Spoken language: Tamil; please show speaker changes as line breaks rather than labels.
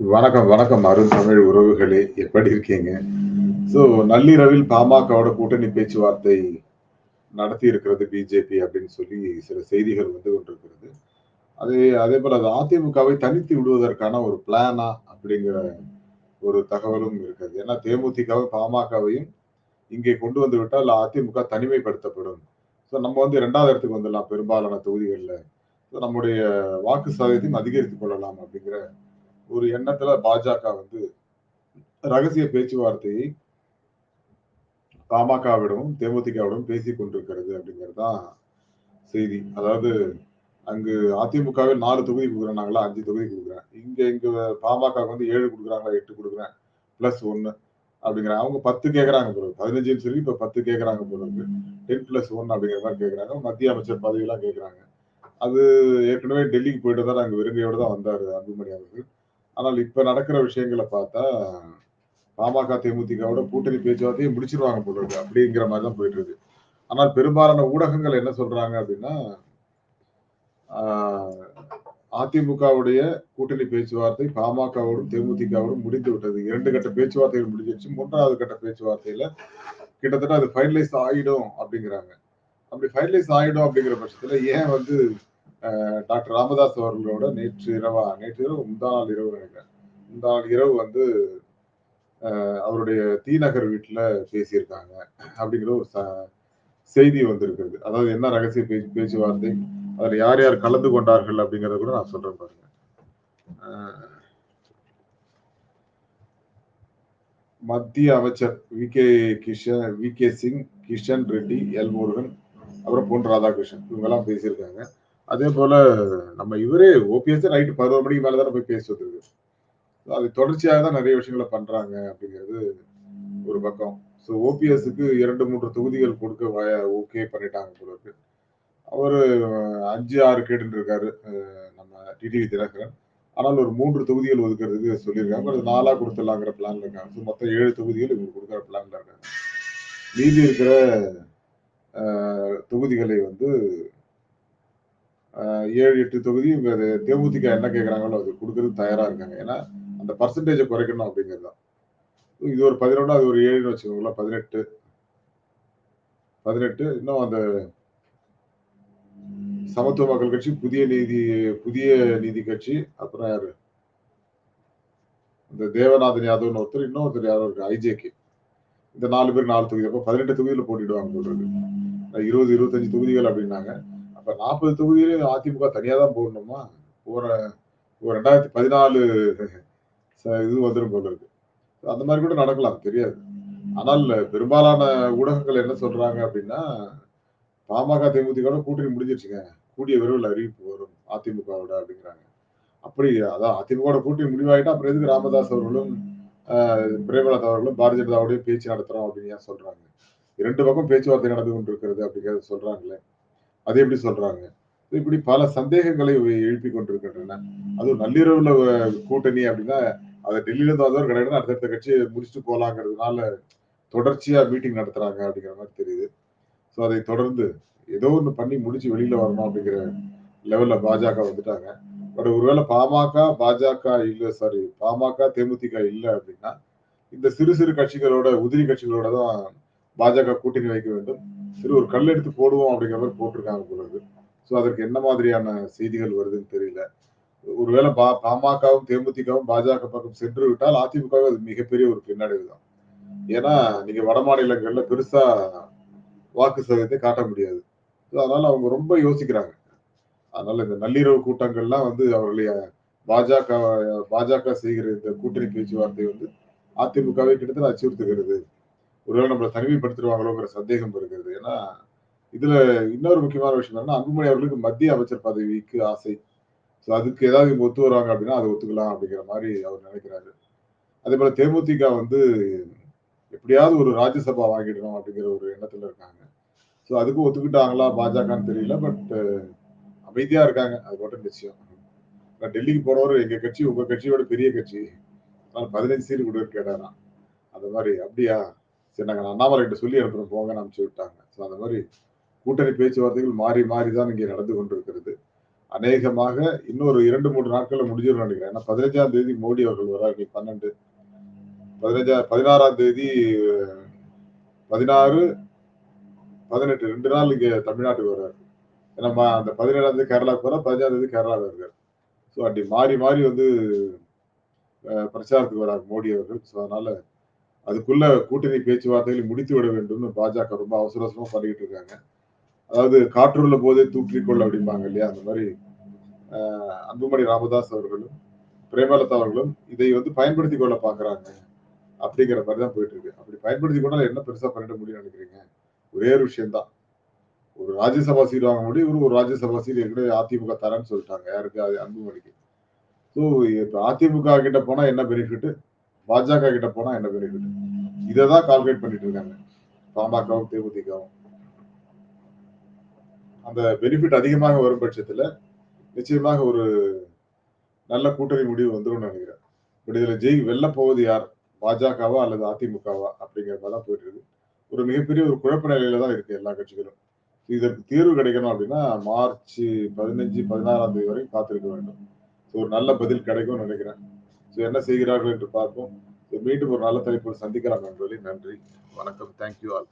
வணக்கம், வணக்கம். அருந்தமிழ் உறவுகளே! எப்படி இருக்கீங்க? ஸோ நள்ளிரவில் பாமகவோட கூட்டணி பேச்சுவார்த்தை நடத்தி இருக்கிறது பிஜேபி அப்படின்னு சொல்லி சில செய்திகள் வந்து கொண்டிருக்கிறது. அதே அதே போல் அது அதிமுகவை தனித்து விடுவதற்கான ஒரு பிளானா அப்படிங்கிற ஒரு தகவலும் இருக்கிறது. ஏன்னா தேமுதிகவை பாமகவையும் இங்கே கொண்டு வந்து விட்டால் அதிமுக தனிமைப்படுத்தப்படும். ஸோ நம்ம வந்து ரெண்டாவது இடத்துக்கு வந்துடலாம் பெரும்பாலான தொகுதிகளில் ஸோ நம்முடைய வாக்கு சதவீதத்தையும் அதிகரித்துக் கொள்ளலாம் அப்படிங்கிற ஒரு எண்ணத்துல பாஜக வந்து ரகசிய பேச்சுவார்த்தையை பாமகவிடமும், தேமுதிகவிடமும் பேசி கொண்டிருக்கிறது அப்படிங்கிறது தான் செய்தி. அதாவது அங்கு அதிமுகவே நாலு தொகுதி கொடுக்குறாங்களா அஞ்சு தொகுதி கொடுக்குறேன் இங்க இங்க பாமகவுக்கு வந்து ஏழு கொடுக்குறாங்களா எட்டு கொடுக்குறேன் பிளஸ் ஒன்னு அப்படிங்கிறாங்க. அவங்க 10 கேட்கறாங்க போல இருக்கு. 15ன்னு சொல்லி இப்ப 10 கேட்கறாங்க பிறகு டென் பிளஸ் ஒன் அப்படிங்கிற மாதிரி கேட்கறாங்க. மத்திய அமைச்சர் பதவியெல்லாம் கேட்கறாங்க. அது ஏற்கனவே டெல்லிக்கு போயிட்டு தான் அங்கே வெறுங்கையோட தான் வந்தார் அன்புமணி அவர்கள். ஆனால் இப்ப நடக்கிற விஷயங்கள பார்த்தா, பாமக, தேமுதிகவோட கூட்டணி பேச்சுவார்த்தையை முடிச்சிருவாங்க போல இருக்கு. அப்படிங்கிற மாதிரி தான் போயிட்டு இருக்கு. ஆனால் பெரும்பாலான ஊடகங்கள் என்ன சொல்றாங்க அப்படின்னா, அதிமுகவுடைய கூட்டணி பேச்சுவார்த்தை பாமகவோடும், தேமுதிகவோடும் முடிந்து விட்டது. இரண்டு கட்ட பேச்சுவார்த்தைகள் முடிஞ்சிருச்சு. மூன்றாவது கட்ட பேச்சுவார்த்தையில கிட்டத்தட்ட அது ஃபைனலைஸ் ஆயிடும் அப்படிங்கிறாங்க. அப்படி ஃபைனலைஸ் ஆயிடும் அப்படிங்கிற பட்சத்துல ஏன் வந்து டாக்டர் ராமதாஸ் அவர்களோட நேற்று இரவா நேற்று இரவு முந்தா நாள் இரவு நினைக்கிறேன். முந்தா நாள் இரவு வந்து அவருடைய தீநகர் வீட்டில் பேசியிருக்காங்க. அப்படிங்கிற ஒரு ச செய்தி வந்திருக்கிறது. அதாவது என்ன ரகசிய பேச்சு பேச்சுவார்த்தை, அதில் யார் யார் கலந்து கொண்டார்கள் அப்படிங்கிறத கூட நான் சொல்றேன் பாருங்க. மத்திய அமைச்சர் V K. Kishan V K. Singh, Kishan Reddy, L. Murugan, அப்புறம் பொன் ராதாகிருஷ்ணன் இவங்கெல்லாம் பேசியிருக்காங்க. அதே போல நம்ம இவரே ஓபிஎஸ் நைட்டு பதினோரு மணிக்கு மேலே தானே போய் பேசிட்டு அது தொடர்ச்சியாக தான் நிறைய விஷயங்கள பண்றாங்க அப்படிங்கிறது ஒரு பக்கம். ஸோ ஓபிஎஸ்க்கு 2, 3 தொகுதிகள் கொடுக்க வய ஓகே பண்ணிட்டாங்க போல இருக்கு. அவரு 5, 6 கேட்டுட்டு இருக்காரு. நம்ம டிடிவி தினகரன். ஆனால் ஒரு மூன்று தொகுதிகள் ஒதுக்கிறதுக்கு சொல்லியிருக்காங்க. அது 4ஆ கொடுத்துடலாங்கிற பிளான்ல இருக்காங்க. ஸோ மொத்தம் ஏழு தொகுதிகள் இவங்க கொடுக்குற பிளான்ல இருக்காங்க. மீதி இருக்கிற தொகுதிகளை வந்து ஏழு எட்டு தொகுதி இவங்க தேமுதிக என்ன கேட்கறாங்களோ அது குடுக்கறதுக்கு தயாரா இருக்காங்க. ஏன்னா, அந்த பர்சன்டேஜை குறைக்கணும் அப்படிங்கிறது தான். இது ஒரு 11 அது ஒரு ஏழுன்னு வச்சுக்கோங்களேன். 18 18 இன்னும் அந்த சமத்துவ மக்கள் கட்சி, புதிய நீதி புதிய நீதி கட்சி, அப்புறம் யாரு? இந்த தேவநாதன் யாதவ்னு ஒருத்தர், இன்னொருத்தர் யாரோ இருக்கு ஐஜேகே. இந்த நாலு பேர் நாலு தொகுதி. அப்போ பதினெட்டு தொகுதியில் போட்டிடுவாங்க சொல்றது இருபது இருபத்தஞ்சு தொகுதிகள் அப்படின்னாங்க. அப்ப 40 தொகுதியிலும் அதிமுக தனியா தான் போடணுமா? போற ஒரு 2014 ச இது வந்துடும் போல இருக்கு. அந்த மாதிரி கூட நடக்கலாம். தெரியாது. ஆனால் பெரும்பாலான ஊடகங்கள் என்ன சொல்றாங்க அப்படின்னா, பாமக, தேமுதிகவோட கூட்டணி முடிஞ்சிருச்சுங்க. கூடிய விரைவில் அறிவிப்பு வரும் அதிமுகவோட அப்படிங்கிறாங்க. அப்படி அதான் அதிமுகவோட கூட்டணி முடிவாயிட்டா அப்புறம் எதுக்கு ராமதாஸ் அவர்களும், பிரேமலதா அவர்களும் பாரதிய ஜனதாவோடய பேச்சு நடத்துறோம் அப்படின்னு சொல்றாங்க? இரண்டு பக்கம் பேச்சுவார்த்தை நடந்து கொண்டிருக்கிறது அப்படிங்கிறத சொல்றாங்களே. அது எப்படி சொல்றாங்க? இப்படி பல சந்தேகங்களை எழுப்பி கொண்டிருக்கின்றன. அதுவும் நள்ளிரவுல கூட்டணி அப்படின்னா, அதை டெல்லியில இருந்து வந்தவர் கிடையாது அடுத்தடுத்த கட்சி முடிச்சுட்டு போலாங்கிறதுனால, தொடர்ச்சியா மீட்டிங் நடத்துறாங்க அப்படிங்கிற மாதிரி தெரியுது. ஸோ அதை தொடர்ந்து ஏதோ ஒன்று பண்ணி முடிச்சு வெளியில வரணும் அப்படிங்கிற லெவல்ல பாஜக வந்துட்டாங்க. பட் ஒருவேளை பாமக, பாஜக இல்லை சாரி பாமக, தேமுதிக இல்லை அப்படின்னா, இந்த சிறு சிறு கட்சிகளோட உதிரி கட்சிகளோட தான் பாஜக கூட்டணி வைக்க வேண்டும். சரி ஒரு கல் எடுத்து போடுவோம் அப்படிங்கிற மாதிரி போட்டிருக்காங்க பொழுது ஸோ அதற்கு என்ன மாதிரியான செய்திகள் வருதுன்னு தெரியல. ஒருவேளை பா பாமகவும், தேமுதிகவும் பாஜக பக்கம் சென்று விட்டால் அதிமுகவுக்கு அது மிகப்பெரிய ஒரு பின்னடைவு தான். ஏன்னா, நீங்க வட மாநிலங்கள்ல பெருசா வாக்கு சதவீதத்தை காட்ட முடியாது. ஸோ அதனால அவங்க ரொம்ப யோசிக்கிறாங்க. அதனால இந்த நள்ளிரவு கூட்டங்கள்லாம் வந்து அவர்களுடைய பாஜக பாஜக செய்கிற இந்த கூட்டணி பேச்சுவார்த்தை வந்து அதிமுகவை கிட்டத்தட்ட அச்சுறுத்துகிறது. ஒருவேளை நம்மளை தனிமைப்படுத்திடுவாங்களோங்கிற சந்தேகம் இருக்கிறது. ஏன்னா, இதுல இன்னொரு முக்கியமான விஷயம் என்னன்னா, அன்புமணி அவர்களுக்கு மத்திய அமைச்சர் பதவிக்கு ஆசை. ஸோ அதுக்கு ஏதாவது இவங்க ஒத்து வராங்க அப்படின்னா, அதை ஒத்துக்கலாம் அப்படிங்கிற மாதிரி அவர் நினைக்கிறாரு. அதே போல தேமுதிக வந்து எப்படியாவது ஒரு ராஜ்யசபா வாங்கிடணும் அப்படிங்கிற ஒரு எண்ணத்துல இருக்காங்க. ஸோ அதுக்கும் ஒத்துக்கிட்டாங்களா பாஜகன்னு தெரியல. பட் அமைதியா இருக்காங்க. அது மட்டும் நிச்சயம். நான் டெல்லிக்கு போனவர் எங்க கட்சி உங்க கட்சியோட பெரிய கட்சி. அதனால 15 சீட் கூட கேட்டாராம். அந்த மாதிரி அப்படியா? சரி நாங்க அண்ணாமலைகிட்ட சொல்லி அனுப்புகிறோம் போங்கன்னு அனுப்பிச்சு விட்டாங்க. ஸோ அந்த மாதிரி கூட்டணி பேச்சுவார்த்தைகள் மாறி மாறி தான் இங்கே நடந்து கொண்டிருக்கிறது. அநேகமாக இன்னொரு இரண்டு மூன்று நாட்களில் முடிஞ்சிடும் நினைக்கிறேன். ஏன்னா பதினஞ்சாம் தேதி மோடி அவர்கள் வராங்க பன்னெண்டு. பதினஞ்சா பதினாறாம் தேதி பதினாறு பதினெட்டு ரெண்டு நாள் இங்கே தமிழ்நாட்டுக்கு வர்றாரு ஏன்னா அந்த பதினேழாம் தேதி கேரளாவுக்கு போகிறார் பதினஞ்சாம் தேதி கேரளாவில் இருக்கார் ஸோ அப்படி மாறி மாறி வந்து பிரச்சாரத்துக்கு வரார் மோடி அவர்கள். ஸோ அதனால அதுக்குள்ள கூட்டணி பேச்சுவார்த்தைகளை முடித்து விட வேண்டும்னு பாஜக ரொம்ப அவசர அவசரமா பண்ணிக்கிட்டு இருக்காங்க. அதாவது காற்றுள்ள போதே தூக்கிக்கொள்ள அப்படிம்பாங்க இல்லையா? அந்த மாதிரி அன்புமணி ராமதாஸ் அவர்களும் பிரேமலதா அவர்களும் இதை வந்து பயன்படுத்தி கொள்ள பாக்குறாங்க அப்படிங்கிற மாதிரி தான் போயிட்டு இருக்கு. அப்படி பயன்படுத்தி கொண்டால் என்ன பெருசா பண்ணிட முடியும்னு நினைக்கிறீங்க? ஒரே ஒரு விஷயம்தான். ஒரு ராஜ்யசபா சீட் வாங்க முடியும் இவரு ஒரு ராஜ்யசபா சீட் ஏற்கனவே அதிமுக தரேன்னு சொல்லிட்டாங்க யாருக்கு? அது அன்புமணிக்கு. ஸோ இப்போ அதிமுக கிட்ட போனா என்ன பெனிஃபிட் பாஜக கிட்ட போனா என்ன பெனிஃபிட் இதை தான் கால்குலேட் பண்ணிட்டு இருக்காங்க. பாமகவும் தேமுதிகவும். அந்த பெனிஃபிட் அதிகமாக வரும் பட்சத்துல நிச்சயமாக ஒரு நல்ல கூட்டணி முடிவு வந்துடும் நினைக்கிறேன். பட் இதுல ஜெய் வெல்ல போவது யார்? பாஜகவா அல்லது அதிமுகவா? அப்படிங்கிற மாதிரி தான் போயிட்டு இருக்கு. ஒரு மிகப்பெரிய ஒரு குழப்ப நிலையில தான் இருக்கு எல்லா கட்சிகளும். இதற்கு தீர்வு கிடைக்கணும் அப்படின்னா மார்ச் பதினஞ்சு பதினாறாம் தேதி வரை காத்திருக்க வேண்டும். ஸோ ஒரு நல்ல பதில் கிடைக்கும்னு நினைக்கிறேன். ஸோ என்ன செய்கிறார்கள் என்று பார்ப்போம். மீண்டும் ஒரு நல்ல தலைப்போடு சந்திக்கலாம் நண்பர்களே. நன்றி. வணக்கம். Thank you all